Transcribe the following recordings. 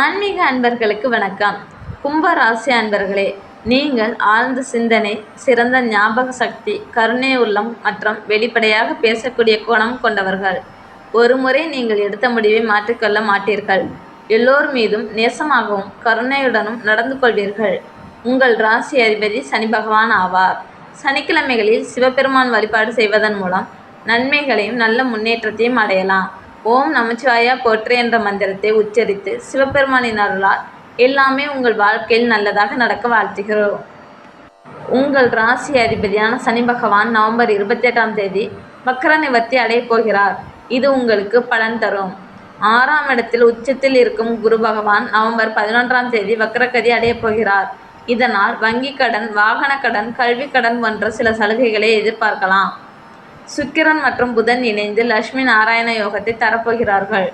ஆன்மீக அன்பர்களுக்கு வணக்கம். கும்பராசி அன்பர்களே நீங்கள் ஆழ்ந்த சிந்தனை சிறந்த ஞாபக சக்தி கருணை உள்ளம் மற்றும் வெளிப்படையாக பேசக்கூடிய கோணம் கொண்டவர்கள். ஒருமுறை நீங்கள் எடுத்த முடிவை மாற்றிக்கொள்ள மாட்டீர்கள். எல்லோர் மீதும் நேசமாகவும் கருணையுடனும் நடந்து கொள்வீர்கள். உங்கள் ராசி அதிபதி சனி பகவான் ஆவார். சனிக்கிழமைகளில் சிவபெருமான் வழிபாடு செய்வதன் மூலம் நன்மைகளையும் நல்ல முன்னேற்றத்தையும் அடையலாம். ஓம் நமச்சிவாயா போற்று என்ற மந்திரத்தை உச்சரித்து சிவபெருமானின் அருளால் எல்லாமே உங்கள் வாழ்க்கையில் நல்லதாக நடக்க வாழ்த்துகிறோம். உங்கள் ராசி அதிபதியான சனி பகவான் நவம்பர் இருபத்தி எட்டாம் தேதி வக்கர நிவர்த்தி அடையப் போகிறார். இது உங்களுக்கு பலன் தரும். ஆறாம் இடத்தில் உச்சத்தில் இருக்கும் குரு பகவான் நவம்பர் பதினொன்றாம் தேதி வக்கரகதி அடையப் போகிறார். இதனால் வங்கி கடன் வாகன கடன் கல்வி கடன் போன்ற சில சலுகைகளை எதிர்பார்க்கலாம். சுக்கிரன் மற்றும் புதன் இணைந்து லட்சுமி நாராயண யோகத்தை தரப்போகிறார்கள்.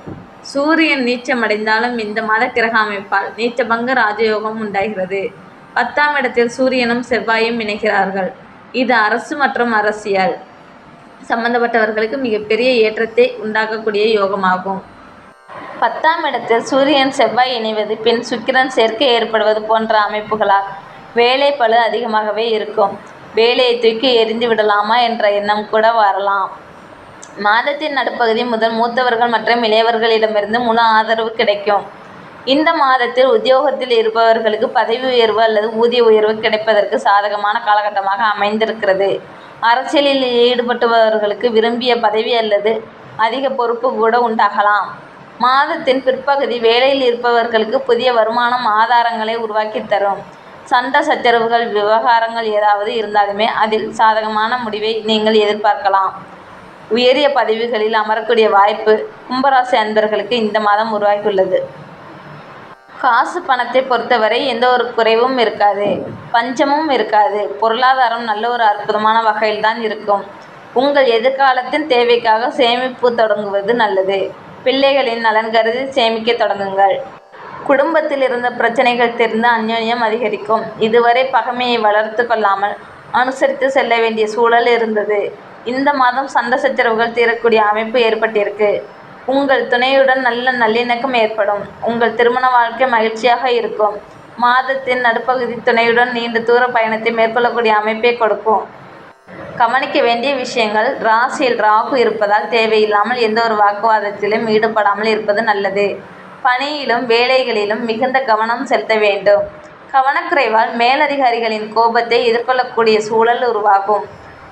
சூரியன் நீச்சமடைந்தாலும் இந்த மாத கிரக அமைப்பால் நீச்சபங்க ராஜயோகம் உண்டாகிறது. பத்தாம் இடத்தில் சூரியனும் செவ்வாயும் இணைகிறார்கள். இது அரசு மற்றும் அரசியல். சம்பந்தப்பட்டவர்களுக்கு மிகப்பெரிய ஏற்றத்தை உண்டாக்கக்கூடிய யோகமாகும். பத்தாம் இடத்தில் சூரியன் செவ்வாய் இணைவது பின் சுக்கிரன் சேர்க்கை ஏற்படுவது போன்ற அமைப்புகளால் வேலை பளு அதிகமாகவே இருக்கும். வேலையை தூக்கி எறிந்து விடலாமா என்ற எண்ணம் கூட வரலாம். மாதத்தின் நடுப்பகுதி முதல் மூத்தவர்கள் மற்றும் இளையவர்களிடமிருந்து முழு ஆதரவு கிடைக்கும். இந்த மாதத்தில் உத்தியோகத்தில் இருப்பவர்களுக்கு பதவி உயர்வு அல்லது ஊதிய உயர்வு கிடைப்பதற்கு சாதகமான காலகட்டமாக அமைந்திருக்கிறது. அரசியலில் ஈடுபட்டுபவர்களுக்கு விரும்பிய பதவி அல்லது அதிக பொறுப்பு கூட உண்டாகலாம். மாதத்தின் பிற்பகுதி வேலையில் இருப்பவர்களுக்கு புதிய வருமானம் ஆதாரங்களை உருவாக்கி தரும். சண்டை சச்சரவுகள் விவகாரங்கள் ஏதாவது இருந்தாலுமே அதில் சாதகமான முடிவை நீங்கள் எதிர்பார்க்கலாம். உயரிய பதவிகளில் அமரக்கூடிய வாய்ப்பு கும்பராசி அன்பர்களுக்கு இந்த மாதம் உருவாகியுள்ளது. காசு பணத்தை பொறுத்தவரை எந்த ஒரு குறைவும் இருக்காது பஞ்சமும் இருக்காது. பொருளாதாரம் நல்ல ஒரு அற்புதமான வகையில் தான் இருக்கும். உங்கள் எதிர்காலத்தின் தேவைக்காக சேமிப்பு தொடங்குவது நல்லது. பிள்ளைகளின் நலன் கருதி சேமிக்க தொடங்குங்கள். குடும்பத்தில் இருந்த பிரச்சனைகள் தெரிந்த அந்யோன்யம் அதிகரிக்கும். இதுவரை பகைமையை வளர்த்து கொள்ளாமல் அனுசரித்து செல்ல வேண்டிய சூழல் இருந்தது. இந்த மாதம் சண்டை சச்சரவுகள் தீரக்கூடிய அமைப்பு ஏற்பட்டிருக்கு. உங்கள் துணையுடன் நல்ல நல்லிணக்கம் ஏற்படும். உங்கள் திருமண வாழ்க்கை மகிழ்ச்சியாக இருக்கும். மாதத்தின் நடுப்பகுதி துணையுடன் நீண்ட தூர பயணத்தை மேற்கொள்ளக்கூடிய அமைப்பை கொடுக்கும். கவனிக்க வேண்டிய விஷயங்கள் ராசியில் ராகு இருப்பதால் தேவையில்லாமல் எந்த ஒரு வாக்குவாதத்திலும் ஈடுபடாமல் இருப்பது நல்லது. பணியிலும் வேலைகளிலும் மிகுந்த கவனம் செலுத்த வேண்டும். கவனக்குறைவால் மேலதிகாரிகளின் கோபத்தை எதிர்கொள்ளக்கூடிய சூழல் உருவாகும்.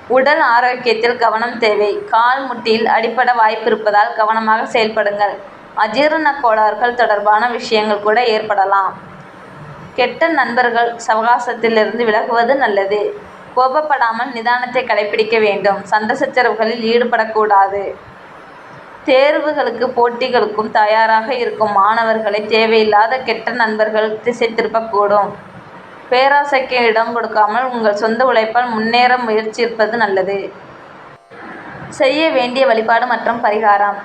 உடல் ஆரோக்கியத்தில் கவனம் தேவை. கால் முட்டியில் அடிப்பட வாய்ப்பிருப்பதால் கவனமாக செயல்படுங்கள். அஜீரண கோளாறுகள் தொடர்பான விஷயங்கள் கூட ஏற்படலாம். கெட்ட நண்பர்கள் சவகாசத்திலிருந்து விலகுவது நல்லது. கோபப்படாமல் நிதானத்தை கடைபிடிக்க வேண்டும். சண்டை சச்சரவுகளில் ஈடுபடக்கூடாது. தேர்வுகளுக்கு போட்டிகளுக்கும் தயாராக இருக்கும் மாணவர்களை தேவையில்லாத கெட்ட நண்பர்கள் திசை திருப்பக்கூடும் பேராசைக்கு இடம் கொடுக்காமல் உங்கள் சொந்த உழைப்பால் முன்னேற முயற்சிப்பது நல்லது. செய்ய வேண்டிய வழிபாடு மற்றும் பரிகாரம்.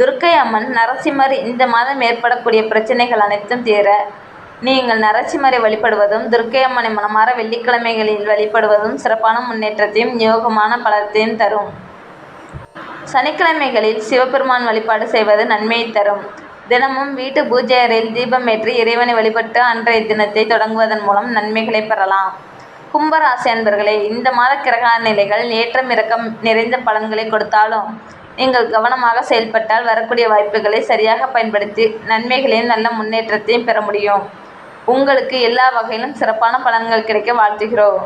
துர்க்கை அம்மன் நரசிம்மர் இந்த மாதம் ஏற்படக்கூடிய பிரச்சனைகள் அனைத்தும் தீர நீங்கள் நரசிம்மரை வழிபடுவதும் துர்க்கை அம்மனை மனமாற வெள்ளிக்கிழமைகளில் வழிபடுவதும் சிறப்பான முன்னேற்றத்தையும் யோகமான பலத்தையும் தரும். சனிக்கிழமைகளில் சிவபெருமான் வழிபாடு செய்வது நன்மையை தரும். தினமும் வீட்டு பூஜை அறையில் தீபம் ஏற்றி இறைவனை வழிபட்டு அன்றைய தினத்தை தொடங்குவதன் மூலம் நன்மைகளை பெறலாம். கும்பராசி அன்பர்களே இந்த மாத கிரக நிலைகள் ஏற்றம் இறக்கம் நிறைந்த பலன்களை கொடுத்தாலும் நீங்கள் கவனமாக செயல்பட்டால் வரக்கூடிய வாய்ப்புகளை சரியாக பயன்படுத்தி நன்மைகளையும் நல்ல முன்னேற்றத்தையும் பெற முடியும். உங்களுக்கு எல்லா வகையிலும் சிறப்பான பலன்கள் கிடைக்க வாழ்த்துகிறோம்.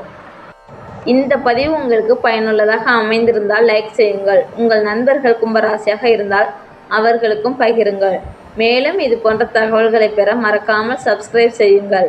இந்த பதிவு உங்களுக்கு பயனுள்ளதாக அமைந்திருந்தால் லைக் செய்யுங்கள். உங்கள் நண்பர்கள் கும்பராசியாக இருந்தால் அவர்களுக்கும் பகிருங்கள். மேலும் இது போன்ற தகவல்களை பெற மறக்காமல் சப்ஸ்கிரைப் செய்யுங்கள்.